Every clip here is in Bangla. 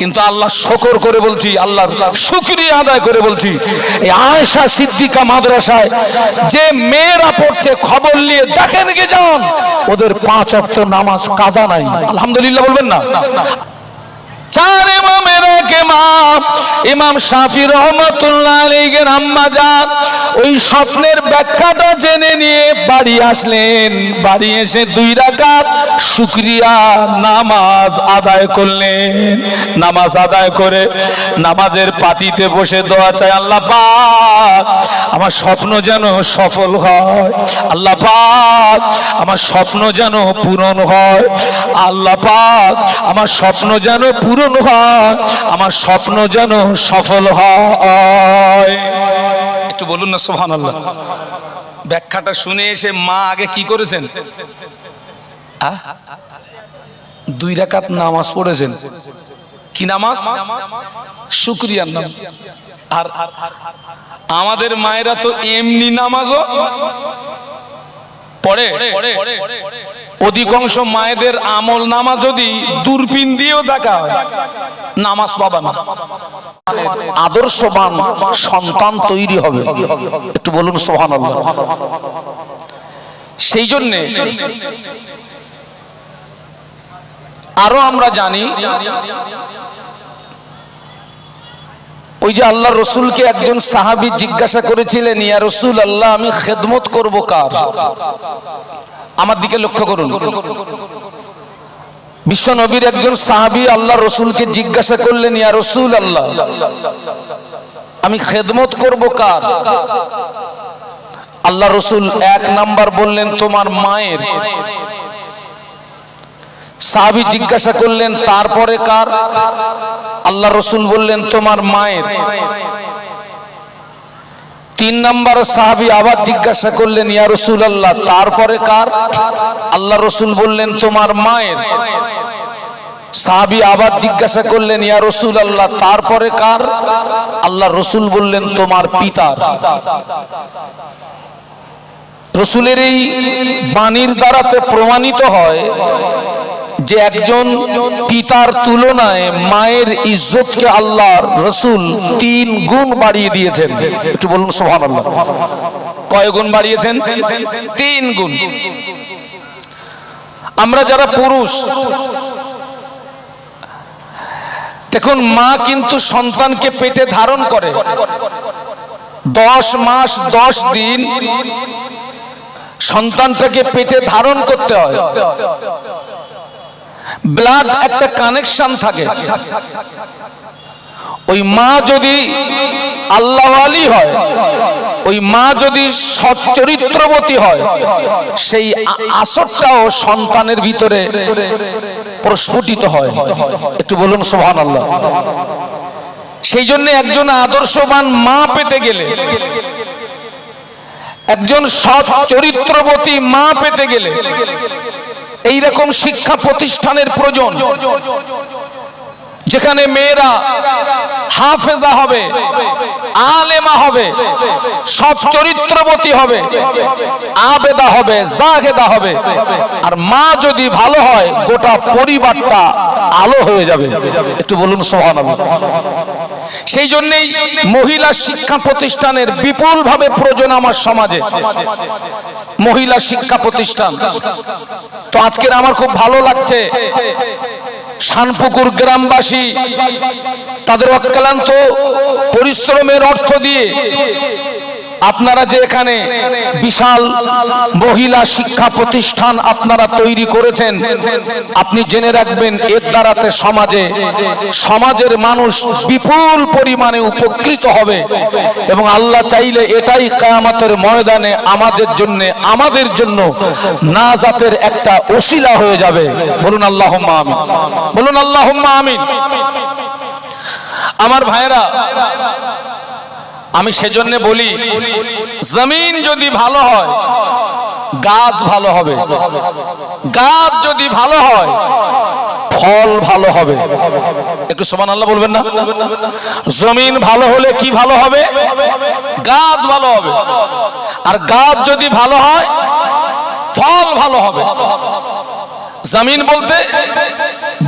কিন্তু আল্লাহ শকর করে বলছি আল্লাহ শুকরিয়া আদায় করে বলছি, এই আয়েশা সিদ্দিকা মাদ্রাসায় যে মেয়েরা পড়ছে, খবর নিয়ে দেখেন গে যান, ওদের পাঁচ অক্ট নামাজ কাজা নাই। আলহামদুলিল্লাহ বলবেন না? চার ইমামের এক ইমাম ইমাম শাফি রহমতুল্লাহ আলাইহির আম্মা যান ওই স্বপ্নের ব্যাখ্যাটা জেনে নিয়ে বাড়ি আসলেন। বাড়ি এসে দুই রাকাত শুকরিয়া নামাজ আদায় করলেন। নামাজ আদায় করে নামাজের পাটিতে বসে দোয়া চাই আল্লাহ পাক, আমার স্বপ্ন যেন সফল হয়। আল্লাহ পাক, আমার স্বপ্ন যেন পূরণ হয়। আল্লাহ পাক, আমার স্বপ্ন যেন পূরণ হয়, আমার স্বপ্ন যেন সফল হয়। একটু বলুন না সোহান আল্লাহ ব্যাখ্যাটা শুনে এসে মা আগে কি করেছেন? দুই রাকাত নামাজ পড়েছেন। কি নামাজ? শুক্রিয়ার নামাজ আর আমাদের মায়েরা তো এমনি নামাজও পড়ে। অধিকাংশ মায়েদের আমল নামা যদি দূরবীন দিয়েও দেখা হয়, নামাজ পাবা না। আদর্শবান সন্তান তৈরি হবে। একটু বলুন সোহান সেই জন্যে আরও আমরা জানি ওই যে আল্লাহ রসুলকে একজন সাহাবি জিজ্ঞাসা করেছিলেন, ইয়া রসুল আল্লাহ আমি খেদমত করব কার? আমার দিকে লক্ষ্য করুন। বিশ্ব নবীর একজন সাহাবি আল্লাহ রসুলকে জিজ্ঞাসা করলেন, ইয়া রসুল আল্লাহ আমি খেদমত করব কার? আল্লাহ রসুল এক নাম্বার বললেন, তোমার মায়ের। সাহাবি জিজ্ঞাসা করলেন, তারপরে কার? আল্লাহ রসুল বললেন, তোমার মায়ের। তিন নম্বর সাহাবি আবার জিজ্ঞাসা করলেন, ইয়া রসুল আল্লাহ তারপরে কার? আল্লাহ রসুল বললেন, তোমার মায়ের। সাহাবি আবার জিজ্ঞাসা করলেন, ইয়া রসুল আল্লাহ তারপরে কার? আল্লাহ রসুল বললেন, তোমার পিতার। রসুলের এই বাণীর দ্বারাতে প্রমাণিত হয় যে একজন পিতার তুলনায় মায়ের ইজ্জতকে আল্লাহ রসুল তিন গুণ বাড়িয়ে দিয়েছেন। একটু বলুন সোহান আল্লাহ কয় গুণ বাড়িয়েছেন? তিন গুণ। আমরা যারা পুরুষ, দেখুন, মা কিন্তু সন্তানকে পেটে ধারণ করে। দশ মাস, দশ দিন সন্তানটাকে পেটে ধারণ করতে হয়। ব্লাড একটা কানেকশন থাকে। ওই মা যদি আল্লাহওয়ালি হয়, ওই মা যদি সচ্চরিত্রবতী হয়, সেই আসরটাও সন্তানের ভিতরে প্রস্ফুটিত হয়। একটু বলুন সোহান আল্লাহ সেই জন্য একজন আদর্শবান মা পেতে গেলে, একজন সৎ চরিত্রবতী মা পেতে গেলে এই রকম শিক্ষা প্রতিষ্ঠানের প্রয়োজন। যেখানে মেয়েরা হাফেজা হবে, আলেমা হবে, সব চরিত্রবতী হবে, আবেদা হবে, জাহেদা হবে। আর মা যদি ভালো হয়, গোটা পরিবারটা আলো হয়ে যাবে। একটু বলুন সোহান সেই জন্যেই মহিলা শিক্ষা প্রতিষ্ঠানের বিপুল ভাবে প্রয়োজন আমার সমাজে। মহিলা শিক্ষা প্রতিষ্ঠান। তো আজকের আমার খুব ভালো লাগছে। শানপুকুর গ্রামবাসী তাদের অক্লান্ত পরিশ্রমের অর্থ দিয়ে আপনারা যে এখানে বিশাল মহিলা শিক্ষা প্রতিষ্ঠান আপনারা তৈরি করেছেন, আপনি জেনে রাখবেন এর দ্বারাতে সমাজে, সমাজের মানুষ বিপুল পরিমাণে উপকৃত হবে এবং আল্লাহ চাইলে এটাই কায়ামতের ময়দানে আমাদের জন্য আমাদের জন্য নাজাতের একটা ওসিলা হয়ে যাবে। বলুন আল্লাহ আমিন। বলুন আল্লাহ আমিন। আমার ভাইরা আমি সেজন্য বলি, জমিন যদি ভালো হয়, গাছ ভালো হবে। গাছ যদি ভালো হয়, ফল ভালো হবে। একটু সমান আল্লাহ বলবেন না? জমিন ভালো হলে কি ভালো হবে? গাছ ভালো হবে। আর গাছ যদি ভালো হয়, ফল ভালো হবে। জমিন বলতে,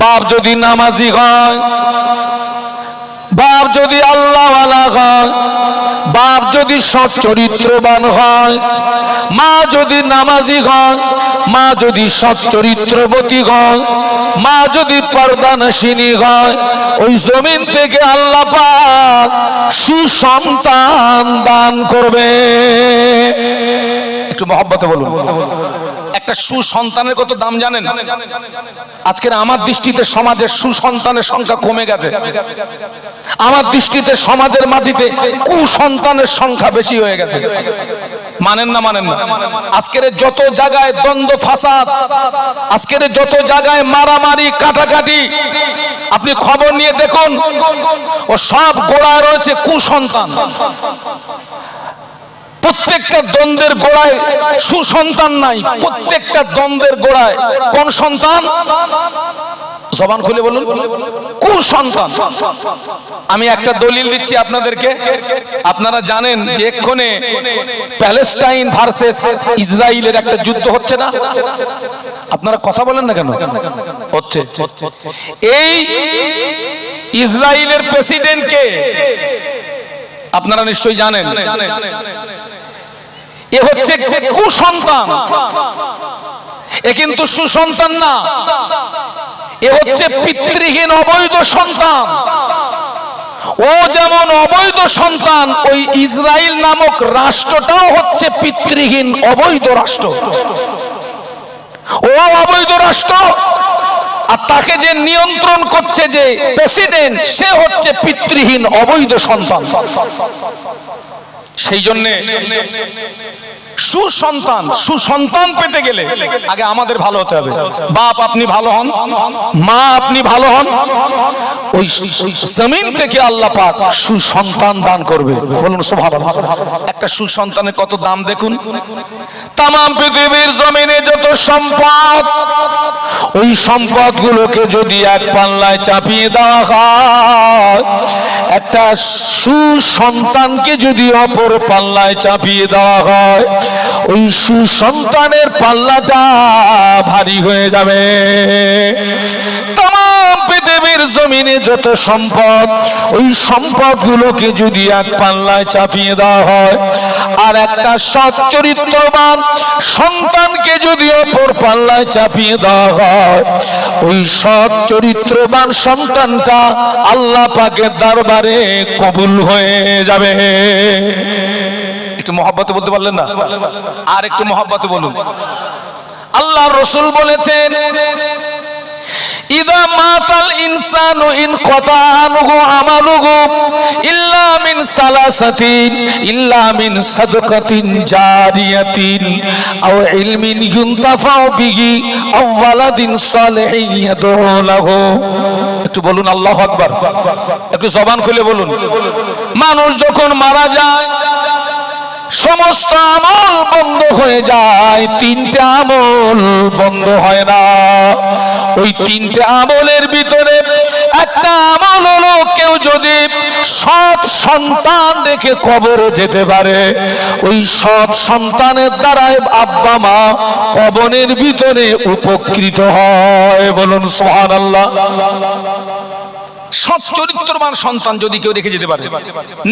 বাপ যদি নামাজি হয় বাপ যদি আল্লাহ হয়, বাপ যদি সৎ চরিত্রবান হয়, মা যদি নামাজি হয়, মা যদি সৎ চরিত্রবতী হয়, মা যদি পর্দানসিনী হয়, ওই জমিন থেকে আল্লাহ পাক সুসন্তান দান করবে। একটু মহব্বতে বলুন। একটা সুসন্তানের কত দাম জানেন? আজকের আমার দৃষ্টিতে সমাজের সুসন্তানের সংখ্যা কমে গেছে। আমার দৃষ্টিতে সমাজের মাটিতে কুসন্তানের সংখ্যা বেশি হয়ে গেছে। মানেন না মানেন না? আজকের যত জায়গায় দ্বন্দ্ব, ফাসাদ, আজকের যত জায়গায় মারামারি, কাটাকাটি, আপনি খবর নিয়ে দেখুন, ও সব গোড়ায় রয়েছে কুসন্তান। প্রত্যেকটা দ্বন্দ্বের গোড়ায় সুসন্তান নাই। প্রত্যেকটা দ্বন্দ্বের গোড়ায় কোন সন্তান? জবান খুলে বলুন। কুসন্তান। আমি একটা দলিল দিচ্ছি আপনাদেরকে। আপনারা জানেন যে এক্ষণে প্যালেস্টাইন ভার্সেস ইসরায়েলের একটা যুদ্ধ হচ্ছে না? আপনারা কথা বলেন না কেন? হচ্ছে। এই ইসরায়েলের প্রেসিডেন্টকে আপনারা নিশ্চয়ই জানেন। এ হচ্ছে কুসন্তান। এ কিন্তু সুসন্তান না। এ হচ্ছে পিতৃহীন অবৈধ সন্তান। ও যেমন অবৈধ সন্তান, ওই ইসরায়েল নামক রাষ্ট্রটাও হচ্ছে পিতৃহীন অবৈধ রাষ্ট্র। ও অবৈধ রাষ্ট্র, আর তাকে যে নিয়ন্ত্রণ করছে যে প্রেসিডেন্ট সে হচ্ছে পিতৃহীন অবৈধ সন্তান। সেই জন্যে সুসন্তান সুসন্তান পেতে গেলে আগে আমাদের ভালো হতে হবে। বাপ আপনি ভালো হন, মা আপনি ভালো হন। ওই জমিন থেকে আল্লাহ পাক সুসন্তান দান করবে। বলুন একটা সুসন্তানের কত দাম দেখুন? তাম পৃথিবীর জমিনে যত সম্পদ ওই সম্পদগুলোকে যদি এক পাল্লায় চাপিয়ে দেওয়া হয়, একটা সুসন্তানকে যদি অপর পাল্লায় চাপিয়ে দেওয়া হয়, ওই সুসন্তানের পাল্লাটা ভারী হয়ে যাবে। তাম পৃথিবীর জমিনে যত সম্পদ, ওই সম্পদগুলোকে যদি এক পাল্লায় চাপিয়ে দেওয়া হয়, আর একটা সৎ চরিত্রবান সন্তানকে যদি অপর পাল্লায় চাপিয়ে দেওয়া হয়, ওই সৎ চরিত্রবান সন্তানটা আল্লাহ পাকের দরবারে কবুল হয়ে যাবে। একটু মহব্বতে বলতে পারলেন না? আর একটু মহব্বতে বলুন। আল্লাহ রসুল বলেছেন ইদা মাতাল ইনসানু ইন কতা আনহু আমালুহু ইল্লা মিন সালাসাতিন, ইল্লা মিন সাদকাতিন জারিয়াতিন, আও ইলমিন ইউনতাফাউ বিহি আও ওয়ালাদিন সালিহিন ইয়াদউ লাহু। একটু বলুন, আল্লাহু আকবার। একটু জবান খুলে বলুন। মানুষ যখন মারা যায় সমস্ত আমল বন্ধ হয়ে যায়, তিনটা আমল বন্ধ হয় না। ওই তিনটা আমলের ভিতরে একটা আমল হলো, কেউ যদি সৎ সন্তান রেখে কবরে যেতে পারে, ওই সৎ সন্তানের দ্বারাই আব্বা মা কবনের ভিতরে উপকৃত হয়। বলুন সোহান আল্লাহ সৎ চরিত্রবান সন্তান যদি কেউ রেখে যেতে পারে।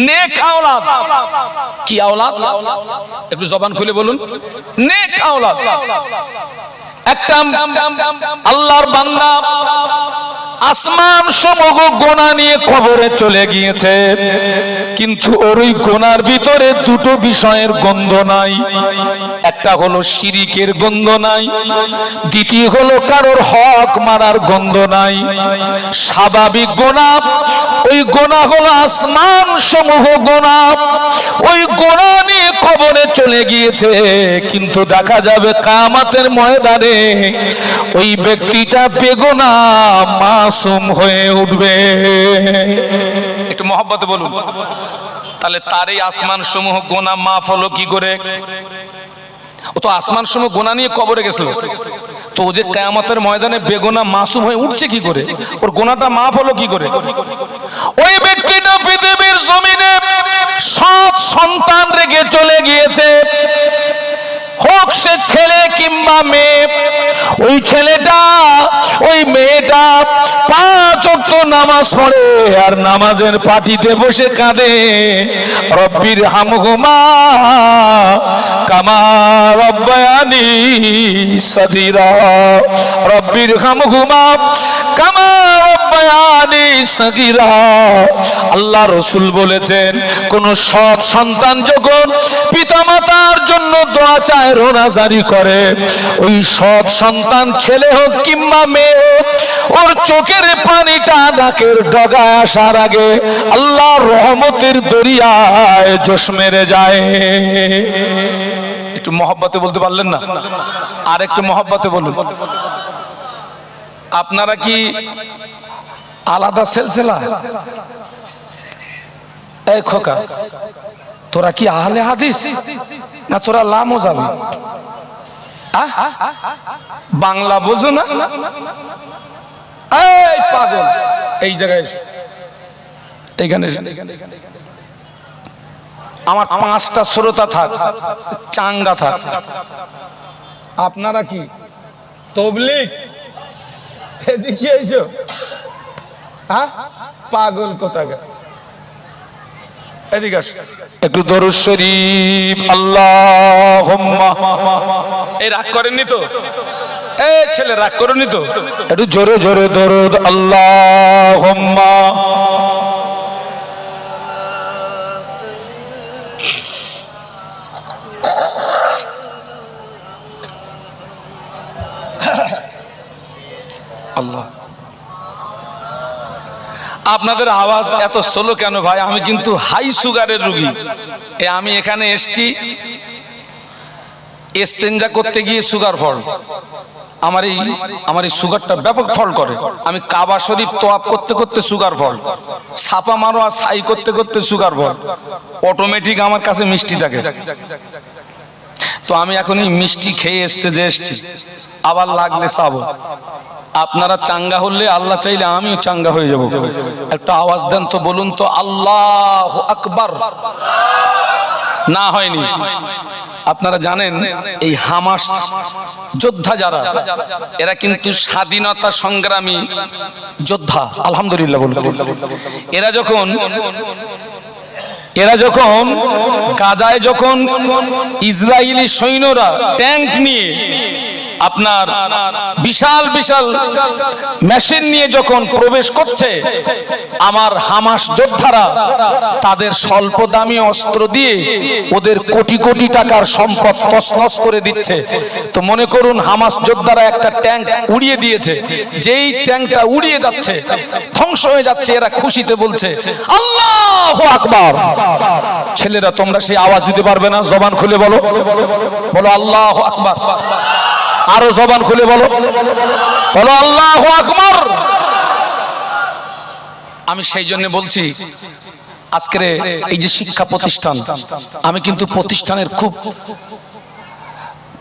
নেক আওলাদ। কি আওলাদ? একটু জবান খুলে বলুন। নেক আওলাদ। একটা আল্লাহর বান্দা আসমান সমূহ গোনা নিয়ে কবরে চলে গিয়েছে। কিন্তু ওই গোনার ভিতরে দুটো বিষয়ের গন্ধ নাই। একটা হলো শিরিকের গন্ধ নাই। দ্বিতীয় হলো কারোর হক মারার গন্ধ নাই। স্বাভাবিক গোনা, ওই গোনা হলো আসমান সমূহ গোনা। ওই গোনা নিয়ে কবরে চলে গিয়েছে। কিন্তু দেখা যাবে কামাতের ময়দানে ওই ব্যক্তিটা বেগুনা মাসুম হয়ে উঠবে। একটু মহব্বতে বলুন। তাহলে তার এই আসমান সমূহ গোনা মাফ হলো কি করে? ও তো আসমান সমূহ গোনা নিয়ে কবরে গেছিল। তো ও যে কেয়ামতের ময়দানে বেগোনা মাসুম হয়ে উঠছে কি করে? ওর গোনাটা মাফ হলো কি করে? ওই ব্যক্তিটা পৃথিবীর জমিনে সৎ সন্তান রেখে চলে গিয়েছে। হোক সে ছেলে কিংবা মেয়ে, ওই ছেলেটা, ওই মেয়েটা পাঁচ অক্ট নামাজ পড়ে আর নামাজের পাটিতে বসে কাঁদে। রব্বির হামহুমা কামা রব্বায়ানি সাদিরা রব্বির হামহুমা কামা রব্বায়ানি সাদিরা আল্লাহ রসুল বলেছেন, কোন সৎ সন্তান যখন পিতামাতার জন্য দোয়া চায় রোনাজারি করে। ওই সৎ সন্তান ছেলে হোক কিংবা মেয়ে হোক, ওর চোখের পানিটা নাকের ডগায় আসার আগে আল্লাহ রহমতের দরিয়ায় জোশ মেরে যায়। একটু মহব্বতে বলতে পারলেন না? আর একটু মহব্বতে বলুন। আপনারা কি আলাদা সেলসেলা? এই খোকা, তোরা কি আহলে হাদিস? না তোরা লামও যাবি? বাংলা বোঝো না? এই পাগল। এই জায়গায় এসো। এইখানে আমার পাঁচটা শ্রোতা থাক, চাঙ্গা থাক। আপনারা কি তবলিক এদিকে এসো। হ্যাঁ পাগল কোথাকে এদিকে আসো। একটু দরুদ শরীফ আল্লাহ এই রাগ করেননি তো? এ ছেলে রাগ করেননি তো? একটু জোরে জোরে দরুদ আল্লাহ আল্লাহ। আপনাদের আওয়াজ এত স্লো কেন ভাই? আমি কিন্তু হাই সুগারের রুগী। এ, আমি এখানে এসছি এস্তেঞ্জা করতে গিয়ে সুগার ফল আমার এই আমার এই সুগারটা ব্যাপক ফল করে। আমি কাবা শরীফ তোয়াপ করতে করতে সুগার ফল ছাপা মারো আর সাই করতে করতে সুগার ফল অটোমেটিক আমার কাছে মিষ্টি থাকে। তো আমি এখন এই মিষ্টি খেয়ে স্টেজে এসছি। আবার লাগলে চাবো আপনারা চাঙ্গা হলে আল্লাহ চাইলে আমিও চাঙ্গা হয়ে যাব। একটা আওয়াজ দেন তো বলুন তো, আল্লাহ আকবার। না হয়নি। আপনারা জানেন, এই হামাস যোদ্ধা যারা, এরা কিন্তু স্বাধীনতা সংগ্রামী যোদ্ধা। আলহামদুলিল্লাহ এরা যখন এরা যখন গাজায় যখন ইসরায়েলি সৈন্যরা ট্যাঙ্ক নিয়ে আপনার বিশাল বিশাল মেশিন নিয়ে যখন প্রবেশ করছে, আমার হামাস যোদ্ধারা তাদের স্বল্প দামি অস্ত্র দিয়ে ওদের কোটি কোটি টাকার সম্পদ তছনছ করে দিচ্ছে। তো মনে করুন, হামাস যোদ্ধারা একটা ট্যাঙ্ক উড়িয়ে দিয়েছে। যেই ট্যাঙ্কটা উড়িয়ে যাচ্ছে, ধ্বংস হয়ে যাচ্ছে, এরা খুশিতে বলছে, আল্লাহ আকবার! ছেলেরা, তোমরা সেই আওয়াজ দিতে পারবে না, জবান খুলে বলো। বলো, আল্লাহ আকবার! আরও জবান খুলে বলো। বলো, আল্লাহ আকবার। আমি সেই জন্য বলছি, আজকের এই যে শিক্ষা প্রতিষ্ঠান, আমি কিন্তু প্রতিষ্ঠানের খুব,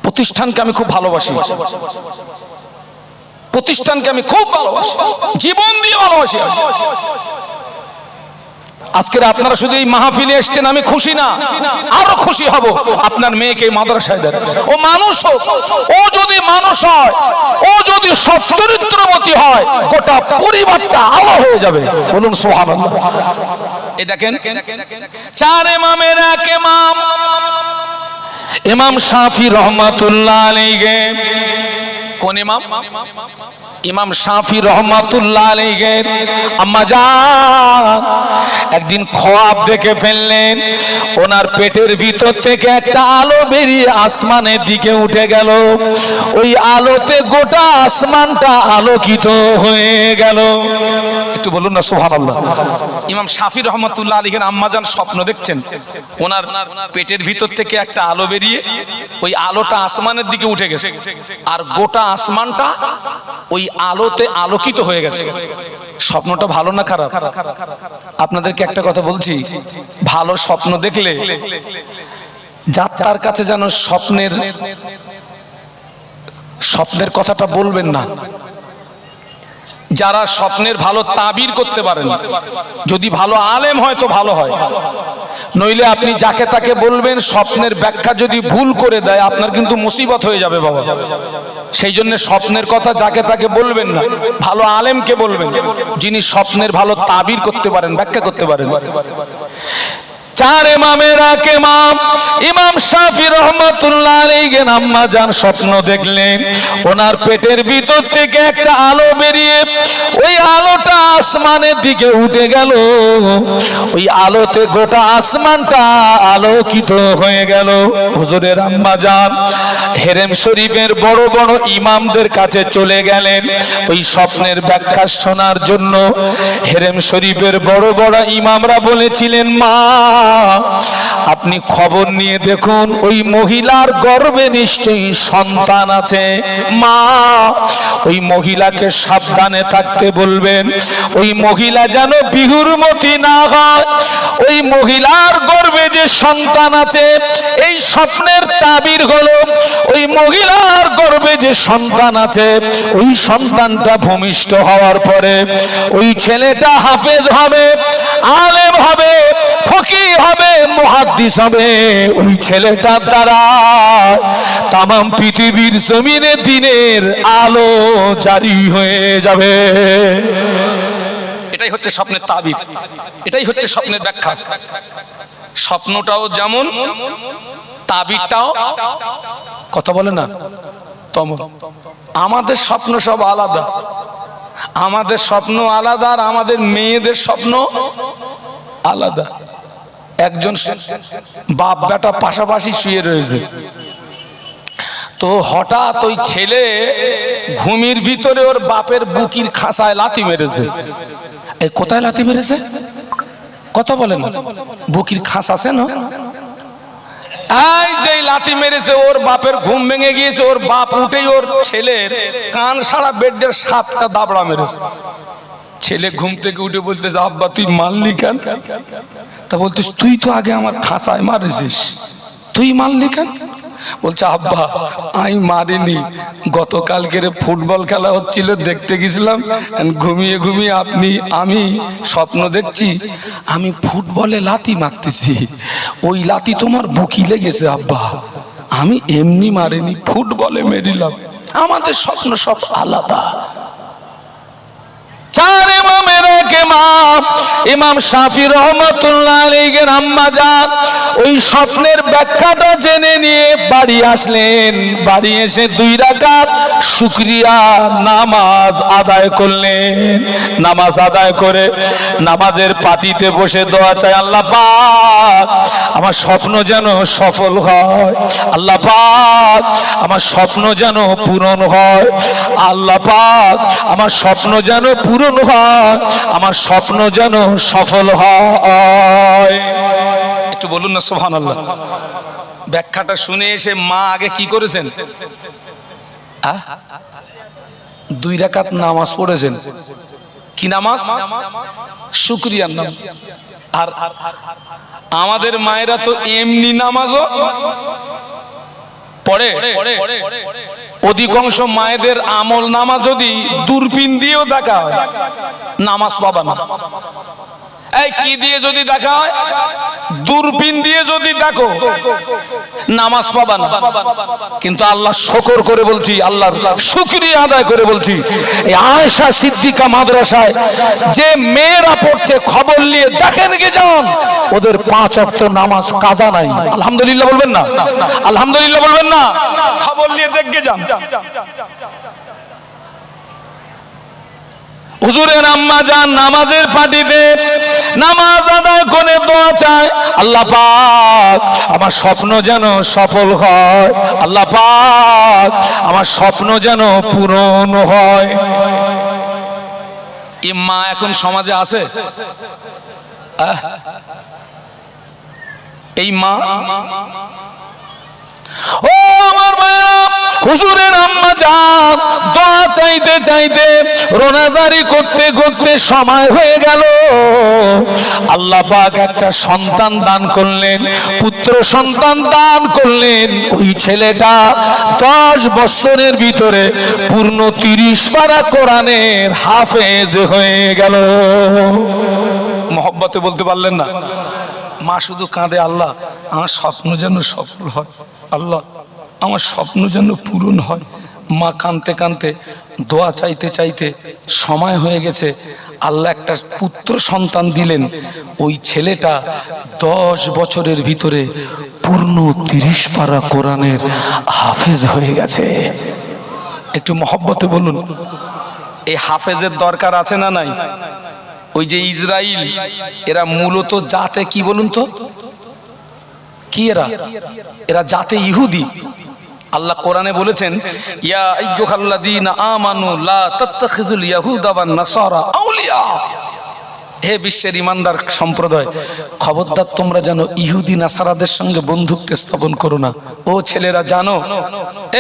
প্রতিষ্ঠানকে আমি খুব ভালোবাসি। প্রতিষ্ঠানকে আমি খুব ভালোবাসি। জীবন দিয়ে ভালোবাসি। আজকের আপনারা শুধু এই মাহফিলে এসছেন, আমি খুশি না। আরও খুশি হব। আপনার মেয়েকে মাদ্রাসায় দেন। ও মানুষ ও যদি মানুষ হয়, ও যদি সচ্চরিত্রবতী হয়, গোটা পরিবারটা আলো হয়ে যাবে। বলুন সোহান এই দেখেন, চার ইমামের এক ইমাম। ইমাম শাফি রহমাতুল্লাহ আলাইহি। কোন ইমাম? ইমাম শাফি রহমাতুল্লাহ আলাইহির আম্মা একদিন খোয়াব দেখে ফেললেন, ওনার পেটের ভিতর থেকে একটা আলো বেরিয়ে আসমানের দিকে উঠে গেল। ওই আলোতে গোটা আসমানটা আলোকিত হয়ে গেল। একটু বলুন না, সুবহানাল্লাহ। ইমাম শাফি রহমাতুল্লাহ আলাইহির আম্মা জান স্বপ্ন দেখছেন, ওনার পেটের ভিতর থেকে একটা আলো বেরিয়ে ওই আলোটা আসমানের দিকে উঠে গেছে। আর গোটা আসমানটা ওই আলোতে আলোকিত হয়ে গেছে। স্বপ্নটা ভালো না খারাপ? আপনাদেরকে একটা কথা বলছি, ভালো স্বপ্ন দেখলে যার তার কাছে যেন স্বপ্নের স্বপ্নের কথাটা বলবেন না। যারা স্বপ্নের ভালো তাবির করতে পারেন। যদি ভালো আলেম হয় তো ভালো হয়। নইলে আপনি যাকে তাকে বলবেন, স্বপ্নের ব্যাখ্যা যদি ভুল করে দেয়, আপনার কিন্তু মুসিবত হয়ে যাবে বাবা। সেই জন্য স্বপ্নের কথা যাকে তাকে বলবেন না, ভালো আলেমকে বলবেন, যিনি স্বপ্নের ভালো তাবির করতে পারেন, ব্যাখ্যা করতে পারেন। চার ইমামের এক ইমাম ইমাম শাফি রহমতুল্লাহ আলাইহি আম্মা যান স্বপ্ন দেখলেন, ওনার পেটের ভিতর থেকে একটা আলো বেরিয়ে ওই আলোটা আসমানের দিকে উঠে গেল। ওই আলোতে গোটা আসমানটা আলোকিত হয়ে গেল। হুজুরের আম্মা যান, হেরেম শরীফের বড় বড় ইমামদের কাছে চলে গেলেন। ওই স্বপ্নের ব্যাখ্যা শোনার জন্য হেরেম শরীফের বড় বড় ইমামরা বলেছিলেন, মা আপনি খবর নিয়ে দেখুন, ওই মহিলার গর্ভে নিশ্চয়ই সন্তান আছে। মা, ওই মহিলাকে সাবধানে থাকতে বলবেন, ওই মহিলা যেন বিহুর মতি না হয়। ওই মহিলার গর্ভে যে সন্তান আছে, এই স্বপ্নের তাবির হলো, ওই মহিলার গর্বে যে সন্তান আছে, ওই সন্তানটা ভূমিষ্ঠ হওয়ার পরে, ওই ছেলেটা হাফেজ হবে, আলেম হবে ফকি হবে, মুহাদ্দিস হবে। ওই ছেলেটার দ্বারা তাম পৃথিবীর জমিনে দিনের আলো জারি হয়ে যাবে। এটাই হচ্ছে স্বপ্নের তাবির এটাই হচ্ছে স্বপ্নের ব্যাখ্যা। স্বপ্নটাও যেমন তাবিরটাও কথা বলে না? তমন আমাদের স্বপ্ন সব আলাদা। আমাদের স্বপ্ন আলাদা আর আমাদের মেয়েদের স্বপ্ন আলাদা। একজন বাপ বেটা পাশাপাশি শুয়ে রয়েছে। তো হঠাৎ ওই ছেলে ঘুমির ভিতরে ওর বাপের বুকির খাসায় লাথি মেরেছে। এই কোথায় লাথি মেরেছে? কথা বলেন। বুকির খাস আছে না? এই মেরেছে, ওর বাপের ঘুম ভেঙে গিয়েছে, ওর বাপ উঠেই ওর ছেলের কান সারা বেডের সাতটা দাবড়া মেরেছে। ছেলে ঘুম থেকে উঠে বলতেছে, আব্বা, তুই মারলি কেন? তা বলতিস তুই তো আগে আমার খাসায় মারেছিস। তুই মারলি কেন? বলছে, আব্বা, আমি মারিনি। গতকালকের ফুটবল খেলা হচ্ছিল, দেখতে গেছিলাম। ঘুমিয়ে ঘুমিয়ে আপনি, আমি স্বপ্ন দেখছি, আমি ফুটবলে লাতি মারতেছি। ওই লাতি তোমার বুকি লেগেছে, আব্বা। আমি এমনি মারিনি, ফুটবলে মেরিলাম। আমাদের স্বপ্ন সব আলাদা। চার ইমামের এক ইমাম ইমাম শাফি রহমতুল্লাহ আলীগের আম্মা যান ওই স্বপ্নের ব্যাখ্যাটা জেনে নিয়ে বাড়ি আসলেন। বাড়ি এসে দুই রাকাত শুকরিয়া নামাজ আদায় করলেন। নামাজ আদায় করে নামাজের পাতিতে বসে দোয়া চাই আল্লাহ আমার স্বপ্ন যেন সফল হয়। আল্লাহ আমার স্বপ্ন যেন পূরণ হয়। আল্লাহ আমার স্বপ্ন যেন পূরণ হয়। আমার স্বপ্ন যেন সফল হয়। একটু বলুন না সোহান আল্লাহ ব্যাখ্যাটা শুনে এসে মা আগে কি করেছেন? দুই রাকাত নামাজ পড়েছেন। কি নামাজ? শুক্রিয়ার নামাজ আর আমাদের মায়েরা তো এমনি নামাজও পড়ে। অধিকাংশ মায়েদের আমল নামা যদি দূরবীন দিয়েও দেখা হয়, নামাজ পাবা না। এই কি দিয়ে যদি দেখা হয়? দূরবীন দিয়ে যদি দেখো, নামাজ পাবা কিন্তু আল্লাহ শকর করে বলছি আল্লাহ শুকরিয়া আদায় করে বলছি, এই আয়েশা সিদ্দিকা মাদ্রাসায় যে মেয়েরা পড়ছে, খবর নিয়ে দেখেন গে যান, ওদের পাঁচ অক্ট নামাজ কাজা নাই। আলহামদুলিল্লাহ বলবেন না? আলহামদুলিল্লাহ বলবেন না? খবর নিয়ে দেখে যান। হুজুরের আম্মা যান নামাজের পাটিতে নামাজ আদায় করে দোয়া চায়। আল্লাহ পাক, আমার স্বপ্ন যেন সফল হয়। আল্লাহ পাক, আমার স্বপ্ন যেন পূরণ হয়। এই মা এখন সমাজে আছে? এই মা? ও আমার মায়েরা হুজুরের আম্মা যান, দোয়া চাইতে চাইতে রোনাজারি করতে করতে সময় হয়ে গেল। আল্লাহ পাক একটা সন্তান দান করলেন, পুত্র সন্তান দান করলেন। ওই ছেলেটা দশ বছরের ভিতরে পূর্ণ তিরিশ পারা কোরআনের হাফেজ হয়ে গেল। মহব্বতে বলতে পারলেন না? মা শুধু কাঁদে, আল্লাহ, আমার স্বপ্ন যেন সফল হয়। আল্লাহ আমার স্বপ্ন যেন পূরণ হয়। মা কাঁদতে কাঁদতে দোয়া চাইতে চাইতে সময় হয়ে গেছে। আল্লাহ একটা পুত্র সন্তান দিলেন। ওই ছেলেটা দশ বছরের ভিতরে পূর্ণ তিরিশ পারা কোরআনের হাফেজ হয়ে গেছে। একটু মহব্বতে বলুন এই হাফেজের দরকার আছে না নাই? ওই যে ইসরাইল, এরা মূলত জাতে কি বলুন তো? কি এরা? এরা জাতে ইহুদি। আল্লাহ কোরআনে বলেছেন, ইয়া আইয়ুহাল্লাযীনা আমানু লা তাত্তাখিযুল ইয়াহুদা ওয়ান নাসারা আউলিয়া। হে বিশ্বের ইমানদার সম্প্রদায়, খবরদার তোমরা জানো ইহুদি নাসারাদের সঙ্গে বন্ধুত্ব স্থাপন করো না। ও ছেলেরা, জানো,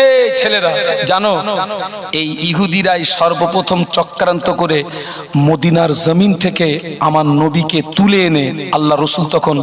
এই ছেলেরা, জানো, এই ইহুদিরাই সর্বপ্রথম চক্রান্ত করে মদিনার জমিন থেকে আমার নবীকে তুলে এনে আল্লাহ রসুল তখন